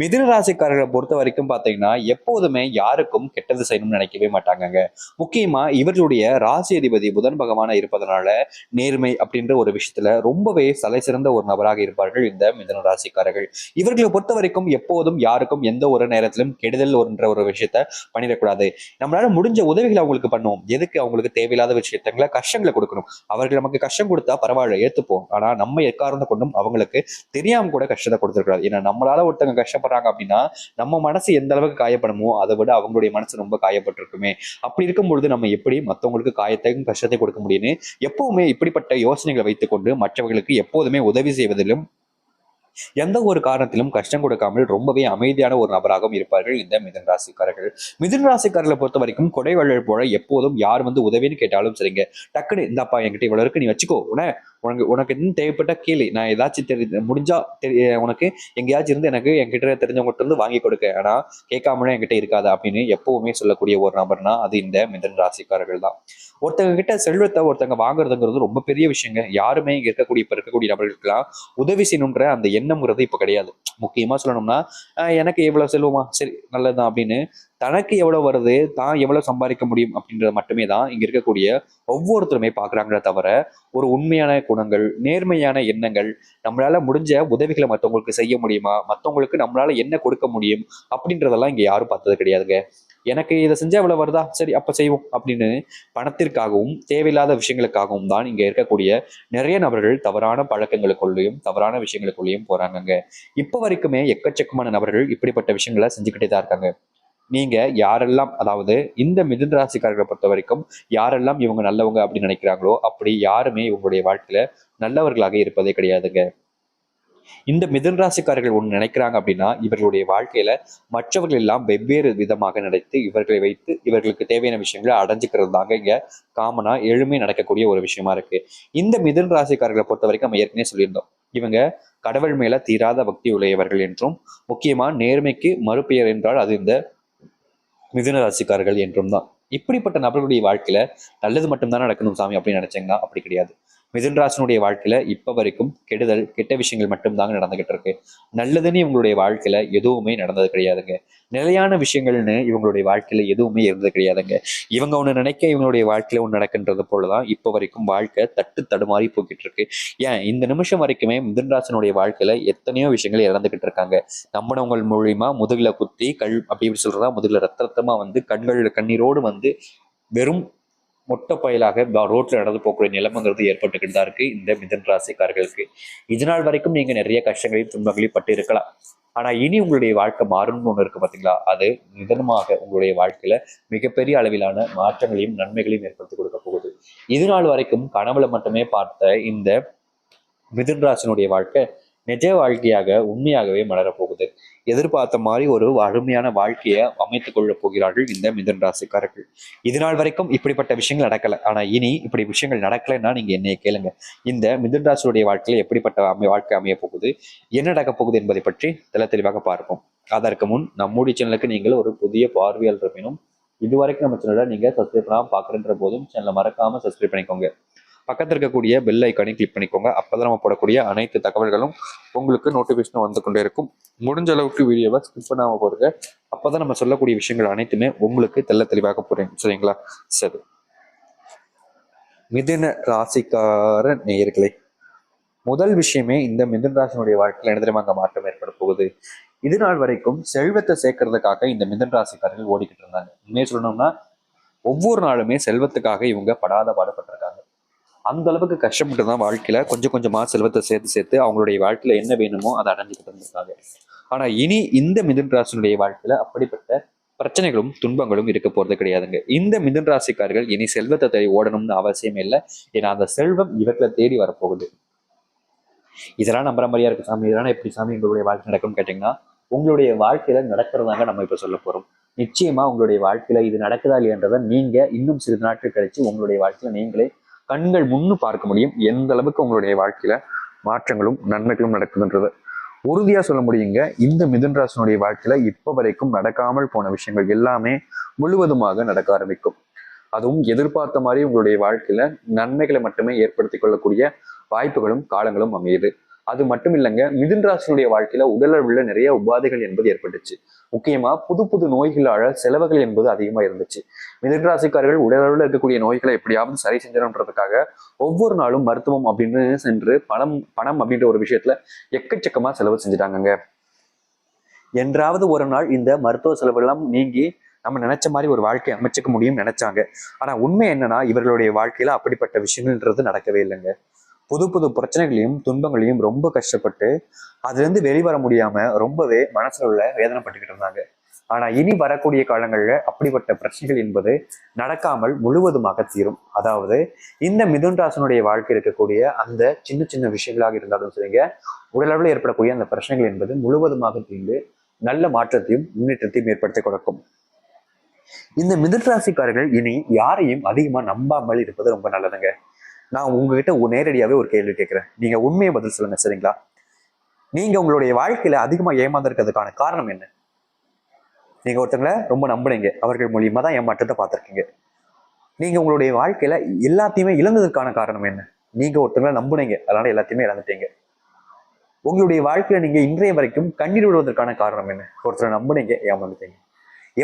மிதுன ராசிக்காரர்களை பொறுத்த வரைக்கும் பாத்தீங்கன்னா எப்போதுமே யாருக்கும் கெட்டது செய்யணும்னு நினைக்கவே மாட்டாங்கங்க. முக்கியமா இவர்களுடைய ராசி அதிபதி புதன் பகவானா இருப்பதனால நேர்மை அப்படின்ற ஒரு விஷயத்துல ரொம்பவே தலை சிறந்த ஒரு நபராக இருப்பார்கள் இந்த மிதுன ராசிக்காரர்கள். இவர்களை பொறுத்த வரைக்கும் எப்போதும் யாருக்கும் எந்த ஒரு நேரத்திலும் கெடுதல் என்ற ஒரு விஷயத்த பண்ணிடக்கூடாது. நம்மளால முடிஞ்ச உதவிகளை அவங்களுக்கு பண்ணுவோம். எதுக்கு? அவங்களுக்கு தேவையில்லாத விஷயத்தங்களை கஷ்டங்களை கொடுக்கணும். அவர்கள் நமக்கு கஷ்டம் கொடுத்தா பரவாயில்ல ஏத்துப்போம். ஆனா நம்ம எக்காரணம் கொண்டும் அவங்களுக்கு தெரியாம கூட கஷ்டத்தை கொடுத்துருக்கூடாது ஏன்னா நம்மளால ஒருத்தங்க கஷ்டப்படுறாங்க அப்படின்னா நம்ம மனசு எந்த அளவுக்கு காயப்படுமோ அதை விட அவங்களுடைய மனசு ரொம்ப காயப்பட்டிருக்குமே. அப்படி இருக்கும் பொழுது நம்ம எப்படி மற்றவங்களுக்கு காயத்தையும் கஷ்டத்தை கொடுக்க முடியும்னு எப்பவுமே இப்படிப்பட்ட யோசனைகளை வைத்துக்கொண்டு மற்றவர்களுக்கு எப்போதுமே உதவி செய்வதிலும் எந்த ஒரு காரணத்திலும் கஷ்டம் கொடுக்காமல் ரொம்பவே அமைதியான ஒரு நபராகவும் இருப்பார்கள் இந்த மிதன் ராசிக்காரர்கள். மிதன் ராசிக்காரர்களை பொறுத்த வரைக்கும் கொடை வள்ளல் போல எப்போதும் யார் வந்து உதவின்னு கேட்டாலும் சரிங்க. டக்குன்னு இந்தாப்பா என்கிட்ட இவ்வளவு இருக்கு நீ வச்சுக்கோ உன உனக்கு உனக்கு இன்னும் தேவைப்பட்ட கேளு. நான் ஏதாச்சும் தெரி முடிஞ்சா தெரி உனக்கு எங்கேயாச்சும் இருந்து எனக்கு என்கிட்ட தெரிஞ்சவங்ககிட்ட இருந்து வாங்கி கொடுக்க. ஆனா கேட்காமலே என்கிட்ட இருக்காது அப்படின்னு எப்பவுமே சொல்லக்கூடிய ஒரு நபர்னா அது இந்த மிதன் ராசிக்காரர்கள் தான். ஒருத்தங்க கிட்ட செல்வத்தை ஒருத்தங்க வாங்குறதுங்கிறது ரொம்ப பெரிய விஷயங்க. யாருமே இங்க இருக்கக்கூடிய இப்ப இருக்கக்கூடிய நபர்களுக்கெல்லாம் உதவி செய்யணுன்ற அந்த எண்ணம்ங்கிறது இப்ப கிடையாது. முக்கியமா சொல்லணும்னா எனக்கு எவ்வளவு செல்வமா? சரி நல்லதுதான் அப்படின்னு தனக்கு எவ்வளோ வருது தான் எவ்வளோ சம்பாதிக்க முடியும் அப்படின்றது மட்டுமே தான் இங்கே இருக்கக்கூடிய ஒவ்வொருத்தருமே பாக்குறாங்களே தவிர ஒரு உண்மையான குணங்கள் நேர்மையான எண்ணங்கள் நம்மளால முடிஞ்ச உதவிகளை மற்றவங்களுக்கு செய்ய முடியுமா மற்றவங்களுக்கு நம்மளால என்ன கொடுக்க முடியும் அப்படின்றதெல்லாம் இங்கே யாரும் பார்த்தது கிடையாதுங்க. எனக்கு இதை செஞ்சால் இவ்வளோ வருதா? சரி அப்போ செய்வோம் அப்படின்னு பணத்திற்காகவும் தேவையில்லாத விஷயங்களுக்காகவும் தான் இங்கே இருக்கக்கூடிய நிறைய நபர்கள் தவறான பழக்கங்களுக்குள்ளேயும் தவறான விஷயங்களுக்குள்ளேயும் போகிறாங்கங்க இப்போ வரைக்குமே எக்கச்சக்கமான நபர்கள் இப்படிப்பட்ட விஷயங்களை செஞ்சுக்கிட்டே தான் இருக்காங்க. நீங்க யாரெல்லாம் அதாவது இந்த மிதுன ராசிக்காரர்களை பொறுத்த வரைக்கும் யாரெல்லாம் இவங்க நல்லவங்க அப்படின்னு நினைக்கிறாங்களோ அப்படி யாருமே இவங்களுடைய வாழ்க்கையில நல்லவர்களாக இருப்பதே கிடையாதுங்க. இந்த மிதன் ராசிக்காரர்கள் ஒன்று நினைக்கிறாங்க அப்படின்னா இவர்களுடைய வாழ்க்கையில மற்றவர்கள் எல்லாம் வெவ்வேறு விதமாக நினைத்து இவர்களை வைத்து இவர்களுக்கு தேவையான விஷயங்களை அடைஞ்சுக்கிறது தாங்க இங்க காமனா எளிமை நடக்கக்கூடிய ஒரு விஷயமா இருக்கு. இந்த மிதன் ராசிக்காரர்களை பொறுத்த வரைக்கும் நம்ம ஏற்கனவே சொல்லியிருந்தோம். இவங்க கடவுள் மேல தீராத பக்தி உடையவர்கள் என்றும் முக்கியமா நேர்மைக்கு மறுபெயர் என்றால் அது இந்த மிதுன ராசிக்காரர்கள் என்றும் தான் இப்படிப்பட்ட நபர்களுடைய வாழ்க்கையில நல்லது மட்டும்தான் நடக்கணும் சாமி அப்படின்னு நினைச்சீங்கன்னா அப்படி கிடையாது. மிதுன்ராசனுடைய வாழ்க்கையில இப்ப வரைக்கும் கெடுதல் கெட்ட விஷயங்கள் மட்டும்தாங்க நடந்துகிட்டு இருக்கு. நல்லதுன்னு இவங்களுடைய வாழ்க்கையில எதுவுமே நடந்தது கிடையாதுங்க. நிலையான விஷயங்கள்னு இவங்களுடைய வாழ்க்கையில எதுவுமே இருந்தது கிடையாதுங்க. இவங்க ஒன்று நினைக்க இவங்களுடைய வாழ்க்கையில ஒன்று நடக்கின்றது போலதான் இப்போ வரைக்கும் வாழ்க்கை தட்டு தடுமாறி போய்கிட்டு இருக்கு. ஏன்? இந்த நிமிஷம் வரைக்குமே மிதுன்ராசனுடைய வாழ்க்கையில எத்தனையோ விஷயங்கள் இழந்துகிட்டு இருக்காங்க. நம்பினவங்கள் மூலியமா முதுகுல குத்தி கல் அப்படி இப்படி சொல்றதா முதுகுல ரத்த ரத்தமா வந்து கண்கள் கண்ணீரோடு வந்து வெறும் மொட்டை பயலாக ரோட்டில் நடந்து போகக்கூடிய நிலைமைங்கிறது ஏற்பட்டுக்கிட்டு தான் இருக்கு. இந்த மிதன் ராசிக்காரர்களுக்கு. இது நாள் வரைக்கும் நீங்க நிறைய கஷ்டங்களையும் துன்பங்களையும் பட்டு இருக்கலாம் ஆனா இனி உங்களுடைய வாழ்க்கை மாறும்னு ஒன்று இருக்கு பாத்தீங்களா? அது நிதனமாக உங்களுடைய வாழ்க்கையில மிகப்பெரிய அளவிலான மாற்றங்களையும் நன்மைகளையும் ஏற்படுத்தி கொடுக்க போகுது. இது நாள் வரைக்கும் கனவுல மட்டுமே பார்த்த இந்த மிதுன் ராசினுடைய வாழ்க்கை நிஜ வாழ்க்கையாக உண்மையாகவே மலரப் போகுது. எதிர்பார்த்த மாதிரி ஒரு அருமையான வாழ்க்கையை அமைத்துக் கொள்ளப் போகிறார்கள் இந்த மிதன் ராசிக்காரர்கள். இது நாள் வரைக்கும் இப்படிப்பட்ட விஷயங்கள் நடக்கல. ஆனால் இனி இப்படி விஷயங்கள் நடக்கலைன்னா நீங்க என்னைய கேளுங்க. இந்த மிதன் ராசியுடைய வாழ்க்கையில் எப்படிப்பட்ட அமை வாழ்க்கை அமைய போகுது? என்ன நடக்கப் போகுது என்பதை பற்றி தெல தெளிவாக பார்ப்போம். அதற்கு முன் நம்முடைய சேனலுக்கு நீங்கள் ஒரு புதிய பார்வையாளர் இருப்பினும் இதுவரைக்கும் நம்ம சேனலை நீங்கள் சப்ஸ்கிரைப் பண்ணாமல் பார்க்குறன்ற போதும் சேனலை மறக்காமல் சப்ஸ்கிரைப் பண்ணிக்கோங்க. பக்கத்தில் இருக்கக்கூடிய பெல் ஐக்கானையும் கிளிக் பண்ணிக்கோங்க. அப்பதான் நம்ம போடக்கூடிய அனைத்து தகவல்களும் உங்களுக்கு நோட்டிஃபிகேஷன் வந்து கொண்டே இருக்கும். முடிஞ்ச அளவுக்கு வீடியோவை ஸ்கிப் பண்ணாம போடுங்க. அப்பதான் நம்ம சொல்லக்கூடிய விஷயங்கள் அனைத்துமே உங்களுக்கு தெள்ள தெளிவாக போகிறேன் சரிங்களா? சரி. மிதுன ராசிக்கார நேயர்களே முதல் விஷயமே இந்த மிதன் ராசினுடைய வாழ்க்கையில் என்ன தெரியுமா? அங்கே மாற்றம் ஏற்பட போகுது. இது நாள் வரைக்கும் செல்வத்தை சேர்க்கறதுக்காக இந்த மிதன் ராசிக்காரர்கள் ஓடிக்கிட்டு இருந்தாங்க. உண்மையை சொல்லணும்னா ஒவ்வொரு நாளுமே செல்வத்துக்காக இவங்க படாத பாடுபட்டிருக்காங்க. அந்த அளவுக்கு கஷ்டப்பட்டு தான் வாழ்க்கையில கொஞ்சம் கொஞ்சமா செல்வத்தை சேர்த்து சேர்த்து அவங்களுடைய வாழ்க்கையில என்ன வேணுமோ அதை அடைஞ்சுக்கிட்டு இருந்திருக்காங்க ஆனா இனி இந்த மிதுன் ராசினுடைய வாழ்க்கையில அப்படிப்பட்ட பிரச்சனைகளும் துன்பங்களும் இருக்க போறது கிடையாதுங்க. இந்த மிதுன் ராசிக்காரர்கள் இனி செல்வத்தை தேடி ஓடணும்னு அவசியம் இல்லை. ஏன்னா அந்த செல்வம் இவர்களை தேடி வரப்போகுது. இதெல்லாம் நம்புற மாதிரியா இருக்கு சாமி? இதெல்லாம் எப்படி சாமி உங்களுடைய வாழ்க்கை நடக்கும்னு கேட்டீங்கன்னா உங்களுடைய வாழ்க்கையில நடக்கிறதாங்க நம்ம இப்ப சொல்ல போறோம். நிச்சயமா உங்களுடைய வாழ்க்கையில இது நடக்குதா இல்லையன்றதை நீங்க இன்னும் சிறிது நாட்கள் கழிச்சு உங்களுடைய வாழ்க்கையில நீங்களே கண்கள் முன்னு பார்க்க முடியும். எந்த அளவுக்கு உங்களுடைய வாழ்க்கையில மாற்றங்களும் நன்மைகளும் நடக்குதுன்றது உறுதியா சொல்ல முடியுங்க. இந்த மிதுன் ராசினுடைய வாழ்க்கையில இப்ப வரைக்கும் நடக்காமல் போன விஷயங்கள் எல்லாமே முழுவதுமாக நடக்க ஆரம்பிக்கும். அதுவும் எதிர்பார்த்த மாதிரி உங்களுடைய வாழ்க்கையில நன்மைகளை மட்டுமே ஏற்படுத்திக் கொள்ளக்கூடிய வாய்ப்புகளும் காலங்களும் அமையுது. அது மட்டும் இல்லைங்க மிதுன் ராசினுடைய வாழ்க்கையில உடலளவுல நிறைய உபாதைகள் என்பது ஏற்பட்டுச்சு. முக்கியமா புது புது நோய்களால செலவுகள் என்பது அதிகமா இருந்துச்சு. மிதராசிக்காரர்கள் ராசிக்காரர்கள் உடலளவில் இருக்கக்கூடிய நோய்களை எப்படியாவது சரி செஞ்சிடன்றதுக்காக ஒவ்வொரு நாளும் மருத்துவம் அப்படின்னு சென்று பணம் பணம் அப்படின்ற ஒரு விஷயத்துல எக்கச்சக்கமா செலவு செஞ்சுட்டாங்கங்க. என்றாவது ஒரு நாள் இந்த மருத்துவ செலவெல்லாம் நீங்கி நம்ம நினைச்ச மாதிரி ஒரு வாழ்க்கையை அமைச்சுக்க முடியும் நினைச்சாங்க. ஆனா உண்மை என்னன்னா இவர்களுடைய வாழ்க்கையில அப்படிப்பட்ட விஷயங்கள்ன்றது நடக்கவே இல்லைங்க. புது புது பிரச்சனைகளையும் துன்பங்களையும் ரொம்ப கஷ்டப்பட்டு அதுல இருந்து வெளிவர முடியாம ரொம்பவே மனசுல உள்ள வேதனைப்பட்டுக்கிட்டு இருந்தாங்க. ஆனா இனி வரக்கூடிய காலங்கள்ல அப்படிப்பட்ட பிரச்சனைகள் என்பது நடக்காமல் முழுவதுமாக தீரும். அதாவது இந்த மிதுன் ராசனுடைய வாழ்க்கை இருக்கக்கூடிய அந்த சின்ன சின்ன விஷயங்களாக இருந்தாலும் சரிங்க உடலளவில் ஏற்படக்கூடிய அந்த பிரச்சனைகள் என்பது முழுவதுமாக தீர்ந்து நல்ல மாற்றத்தையும் முன்னேற்றத்தையும் ஏற்படுத்தி கொடுக்கும். இந்த மிதுன் ராசிக்காரர்கள் இனி யாரையும் அதிகமா நம்பாமல் இருப்பது ரொம்ப நல்லதுங்க. நான் உங்ககிட்ட நேரடியாகவே ஒரு கேள்வி கேட்குறேன். நீங்கள் உண்மையை பதில் சொல்லுங்க சரிங்களா? நீங்கள் உங்களுடைய வாழ்க்கையில் அதிகமாக ஏமாந்துருக்கிறதுக்கான காரணம் என்ன? நீங்கள் ஒருத்தங்களை ரொம்ப நம்புனீங்க. அவர்கள் மூலியமாக தான் ஏமாற்றத்தை பார்த்துருக்கீங்க. நீங்கள் உங்களுடைய வாழ்க்கையில் எல்லாத்தையுமே இழந்ததற்கான காரணம் என்ன? நீங்கள் ஒருத்தங்களை நம்புனீங்க. அதனால் எல்லாத்தையுமே இழந்துட்டீங்க. உங்களுடைய வாழ்க்கையில் நீங்கள் இன்றைய வரைக்கும் கண்ணீர் விடுவதற்கான காரணம் என்ன? ஒருத்தரை நம்புனீங்க ஏமாந்துட்டீங்க.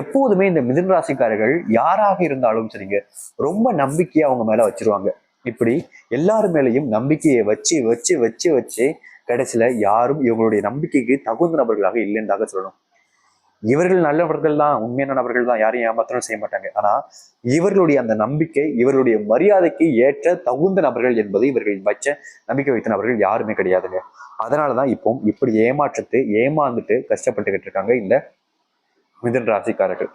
எப்போதுமே இந்த மிதன் ராசிக்காரர்கள் யாராக இருந்தாலும் சரிங்க ரொம்ப நம்பிக்கையை அவங்க மேலே வச்சிருவாங்க. இப்படி எல்லாரு மேலேயும் நம்பிக்கையை வச்சு வச்சு வச்சு வச்சு கடைசியில யாரும் இவங்களுடைய நம்பிக்கைக்கு தகுந்த நபர்களாக இல்லைன்றதாக சொல்லணும். இவர்கள் நல்லவர்கள் தான் உண்மையான நபர்கள் தான் யாரையும் ஏமாத்தணும் செய்ய மாட்டாங்க. ஆனா இவர்களுடைய அந்த நம்பிக்கை இவர்களுடைய மரியாதைக்கு ஏற்ற தகுந்த நபர்கள் என்பது இவர்கள் வச்ச நம்பிக்கை வைத்த நபர்கள் யாருமே கிடையாதுங்க. அதனாலதான் இப்போ இப்படி ஏமாற்றத்தை ஏமாந்துட்டு கஷ்டப்பட்டுக்கிட்டு இருக்காங்க இந்த மிதன் ராசிக்காரர்கள்.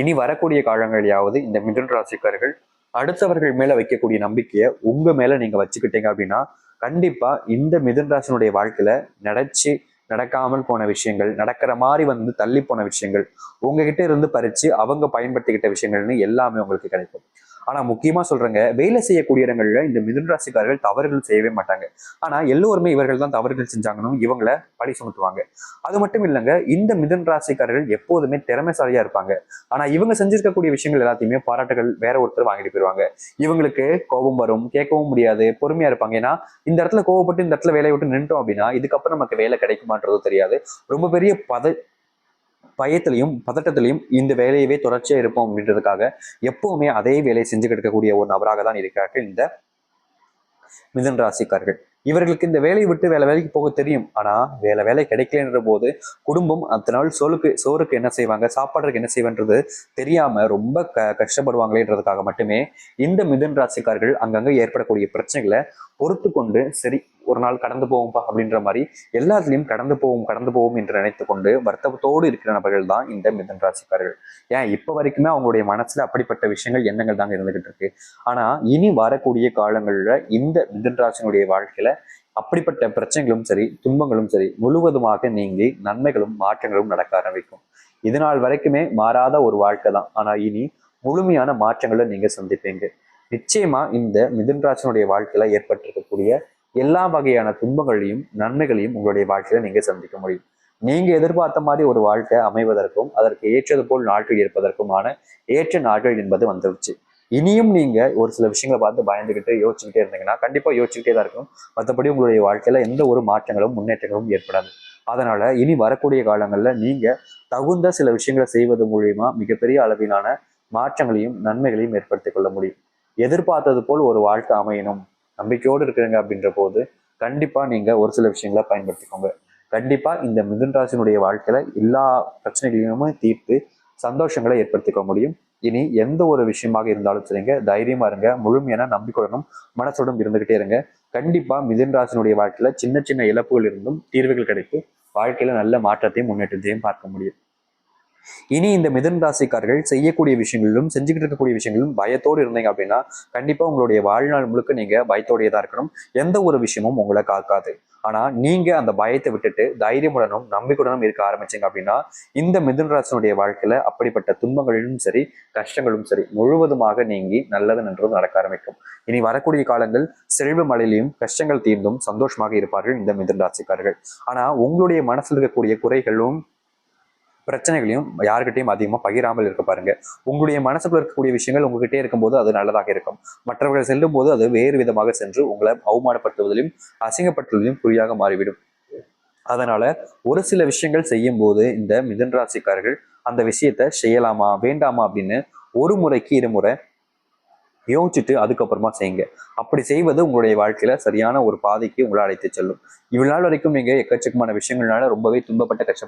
இனி வரக்கூடிய காலங்களையாவது இந்த மிதன் ராசிக்காரர்கள் அடுத்தவர்கள் மேல வைக்கக்கூடிய நம்பிக்கையை உங்க மேல நீங்க வச்சுக்கிட்டீங்க அப்படின்னா கண்டிப்பா இந்த மிதன்ராசனுடைய வாழ்க்கையில நடச்சு நடக்காமல் போன விஷயங்கள் நடக்கிற மாதிரி வந்து தள்ளி போன விஷயங்கள் உங்ககிட்ட இருந்து பறிச்சு அவங்க பயன்படுத்திக்கிட்ட விஷயங்கள்னு எல்லாமே உங்களுக்கு கிடைக்கும். ஆனா முக்கியமா சொல்றேங்க வேலை செய்யக்கூடிய இடங்கள்ல இந்த மிதுன் ராசிக்காரர்கள் தவறுகள் செய்யவே மாட்டாங்க. ஆனா எல்லோருமே இவர்கள் தான் தவறுகள் செஞ்சாங்கன்னு இவங்கள பழி சுமத்துவாங்க. அது மட்டும் இல்லைங்க இந்த மிதுன் ராசிக்காரர்கள் எப்போதுமே திறமைசாலியா இருப்பாங்க. ஆனா இவங்க செஞ்சிருக்கக்கூடிய விஷயங்கள் எல்லாத்தையுமே பாராட்டுகள் வேற ஒருத்தர் வாங்கிட்டு போயிருவாங்க. இவங்களுக்கு கோபம் வரும் கேட்கவும் முடியாது பொறுமையா இருப்பாங்க. ஏன்னா இந்த இடத்துல கோவப்பட்டு இந்த இடத்துல வேலையை விட்டு நின்றுட்டோம் அப்படின்னா இதுக்கப்புறம் நமக்கு வேலை கிடைக்குமான்றதும் தெரியாது. ரொம்ப பெரிய பத பயத்திலையும் பதட்டத்திலையும் இந்த வேலையவே தொடர்ச்சியாக இருப்போம் அப்படின்றதுக்காக எப்பவுமே அதே வேலையை செஞ்சு கிடக்கக்கூடிய ஒரு நபராக தான் இருக்கிறார்கள் இந்த மிதன் ராசிக்காரர்கள். இவர்களுக்கு இந்த வேலையை விட்டு வேலை வேலைக்கு போக தெரியும். ஆனா வேலை வேலை கிடைக்கலன்ற போது குடும்பம் அத்தனை நாள் சோறுக்கு சோறுக்கு என்ன செய்வாங்க சாப்பாடுறதுக்கு என்ன செய்வேன்றது தெரியாம ரொம்ப க கஷ்டப்படுவாங்களேன்றதுக்காக மட்டுமே இந்த மிதன் ராசிக்காரர்கள் அங்கங்க ஏற்படக்கூடிய பிரச்சனைகளை பொறுத்து கொண்டு சரி ஒரு நாள் கடந்து போவோம்ப்பா அப்படின்ற மாதிரி எல்லாத்துலேயும் கடந்து போவோம் கடந்து போவோம் என்று நினைத்து கொண்டு வருத்தத்தோடு இருக்கிற நபர்கள் தான் இந்த மிதன் ராசிக்காரர்கள். ஏன்? இப்போ வரைக்குமே அவங்களுடைய மனசுல அப்படிப்பட்ட விஷயங்கள் எண்ணங்கள் தாங்க இருந்துகிட்டு இருக்கு. ஆனா இனி வரக்கூடிய காலங்களில் இந்த மிதன் ராசினுடைய வாழ்க்கையில அப்படிப்பட்ட பிரச்சனைகளும் சரி துன்பங்களும் சரி முழுவதுமாக நீங்கி நன்மைகளும் மாற்றங்களும் நடக்க ஆரம்பிக்கும். இது நாள் வரைக்குமே மாறாத ஒரு வாழ்க்கை தான். ஆனா இனி முழுமையான மாற்றங்களை நீங்க சந்திப்பீங்க. நிச்சயமா இந்த மிதுன்ராஜனுடைய வாழ்க்கையில ஏற்பட்டிருக்கக்கூடிய எல்லா வகையான துன்பங்களையும் நன்மைகளையும் உங்களுடைய வாழ்க்கையில நீங்க சந்திக்க முடியும். நீங்க எதிர்பார்த்த மாதிரி ஒரு வாழ்க்கை அமைவதற்கும் அதற்கு ஏற்றது போல் நாட்கள் இருப்பதற்குமான ஏற்ற நாட்கள் என்பது வந்துருச்சு. இனியும் நீங்க ஒரு சில விஷயங்களை பார்த்து பயந்துகிட்டு யோசிச்சுக்கிட்டே இருந்தீங்கன்னா கண்டிப்பா யோசிச்சுக்கிட்டே தான் இருக்கும். மற்றபடி உங்களுடைய வாழ்க்கையில எந்த ஒரு மாற்றங்களும் முன்னேற்றங்களும் ஏற்படாது. அதனால இனி வரக்கூடிய காலங்கள்ல நீங்க தகுந்த சில விஷயங்களை செய்வது மூலியமா மிகப்பெரிய அளவிலான மாற்றங்களையும் நன்மைகளையும் ஏற்படுத்திக் கொள்ள முடியும். எதிர்பார்த்தது போல் ஒரு வாழ்க்கை அமையணும். நம்பிக்கையோடு இருக்கிறீங்க அப்படின்ற போது கண்டிப்பாக நீங்கள் ஒரு சில விஷயங்களை பயன்படுத்திக்கோங்க. கண்டிப்பாக இந்த மிதுன் ராசினுடைய எல்லா பிரச்சனைகளையுமே தீர்த்து சந்தோஷங்களை ஏற்படுத்திக்க முடியும். இனி எந்த ஒரு விஷயமாக இருந்தாலும் சரிங்க தைரியமா இருங்க முழுமையான நம்பிக்கையுடனும் மனசுடன் இருந்துகிட்டே இருங்க. கண்டிப்பா மிதுன் ராசினுடைய வாழ்க்கையில சின்ன சின்ன இழப்புகள் இருந்தும் தீர்வுகள் கிடைத்து வாழ்க்கையில நல்ல மாற்றத்தையும் முன்னேற்றத்தையும் பார்க்க முடியும். இனி இந்த மிதுன் ராசிக்காரர்கள் செய்யக்கூடிய விஷயங்களிலும் செஞ்சுக்கிட்டு இருக்கக்கூடிய விஷயங்களிலும் பயத்தோடு இருந்தீங்க அப்படின்னா கண்டிப்பா உங்களுடைய வாழ்நாள் முழுக்க நீங்க பயத்தோடையே தான் இருக்கணும். எந்த ஒரு விஷயமும் உங்களை காக்காது. ஆனா நீங்க அந்த பயத்தை விட்டுட்டு தைரியமுடனும் நம்பிக்கையுடனும் இருக்க ஆரம்பிச்சீங்க அப்படின்னா இந்த மிதுன் ராசினுடைய வாழ்க்கையில அப்படிப்பட்ட துன்பங்களிலும் சரி கஷ்டங்களும் சரி முழுவதுமாக நீங்கி நல்லது நன்றும் நடக்க ஆரம்பிக்கும். இனி வரக்கூடிய காலங்கள் செல்வ மழையிலையும் கஷ்டங்கள் தீர்ந்தும் சந்தோஷமாக இருப்பார்கள் இந்த மிதுன் ராசிக்காரர்கள். ஆனா உங்களுடைய மனசில் இருக்கக்கூடிய குறைகளும் பிரச்சனைகளையும் யாருக்கிட்டையும் அதிகமாக பகிராமல் இருக்க பாருங்க. உங்களுடைய மனசுக்குள்ள இருக்கக்கூடிய விஷயங்கள் உங்ககிட்டே இருக்கும்போது அது நல்லதாக இருக்கும். மற்றவர்கள் செல்லும் போது அது வேறு விதமாக சென்று உங்களை அவமானப்படுத்துவதிலும் அசிங்கப்படுத்துவதிலும் குறியாக மாறிவிடும். அதனால ஒரு சில விஷயங்கள் செய்யும் போது இந்த மிதன் ராசிக்காரர்கள் அந்த விஷயத்த செய்யலாமா வேண்டாமா அப்படின்னு ஒரு முறைக்கு இருமுறை யோசிச்சுட்டு அதுக்கப்புறமா செய்யுங்க. அப்படி செய்வது உங்களுடைய வாழ்க்கையில சரியான ஒரு பாதைக்கு உங்களை அழைத்து செல்லும். இவ்வளவு நாள் வரைக்கும் நீங்க எக்கச்சக்கமான விஷயங்கள்னால ரொம்பவே துன்பப்பட்ட கஷ்டம்